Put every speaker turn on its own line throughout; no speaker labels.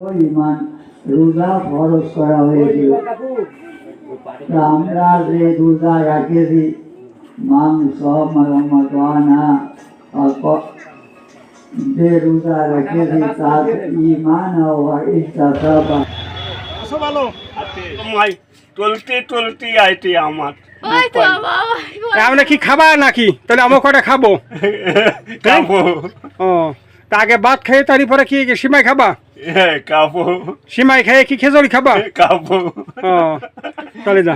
ইমান রোজা ফরজ করা হয়েছিল। আমরা যে রোজা রাখেছি মাংস মানা যে রোজা রেখেছি তার ইমান ও
টলতে টলতে আইতে আমার।
ওই তো বাবা
আমরা কি খাবা নাকি? তাহলে আমার কটা খাব? ও তা আগে ভাত খেয়ে তারপরে কি সিমাই খাবা?
কাবো।
সিমাই খেয়ে কি খেজুরি খাবা?
কাবো।
ও চলে যা।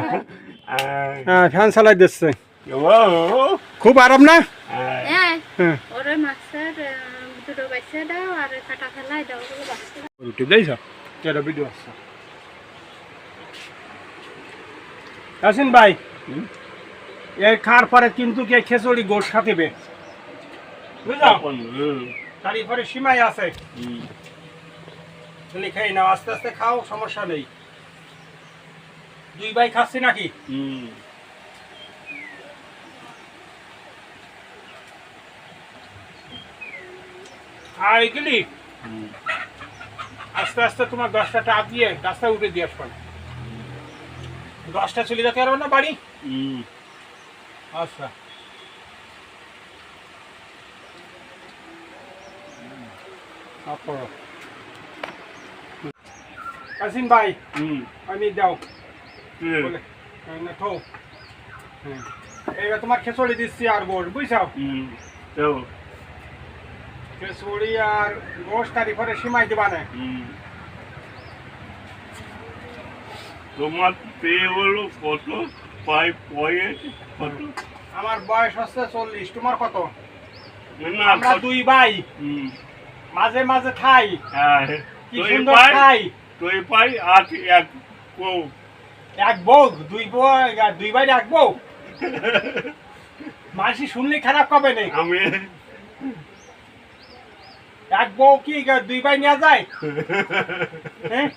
হ্যাঁ। ফ্যান চালাই দিচ্ছে। খুব আরাম না?
হ্যাঁ।
হ্যাঁ। আসেন ভাই এর খাওয়ার পরে কিন্তু কে খেচুড়ি গোশ খাতিবে বুঝলাম? তারপরে সীমাই আছে। তুমি খেয়ে নাও আস্তে আস্তে খাও সমস্যা নেই। দুই ভাই খাচ্ছি নাকি? আর এগুলি? আস্তে আস্তে তোমার দশটা টাপ দিয়ে রাস্তা উঠে দিয়ে আসবেন দশটা চলে যেতে পারবে না বাড়ি? আচ্ছা। কাসিম ভাই আমি দাও। না থো। হ্যাঁ। এবার তোমার খেচড়ি দিচ্ছি আর গোশ বুঝছাও? খেচড়ি আর গোশ তারি সীমাই দিবা না।
তোমার পেয়ে হলো কত? পাই পয়ে কত?
আমার বয়স হচ্ছে চল্লিশ তোমার কত? আমরা দুই ভাই। মাঝে মাঝে খাই।
হ্যাঁ
কি সুন্দর খাই।
পাই আর এক বউ।
এক বউ দুই বউ দুই ভাই এক বউ? মাসি শুনলে খারাপ কবে নেই
আমি
এক বউ কি দুই ভাই নেওয়া যায়? হ্যাঁ?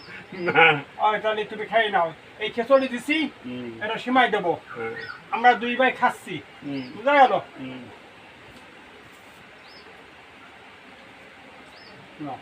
তাহলে তুমি খাই নাও। এই খেচড়ি দিছি এটা সীমাই দেবো।
হ্যাঁ,
আমরা দুই ভাই খাচ্ছি। বুঝা গেল। নাও।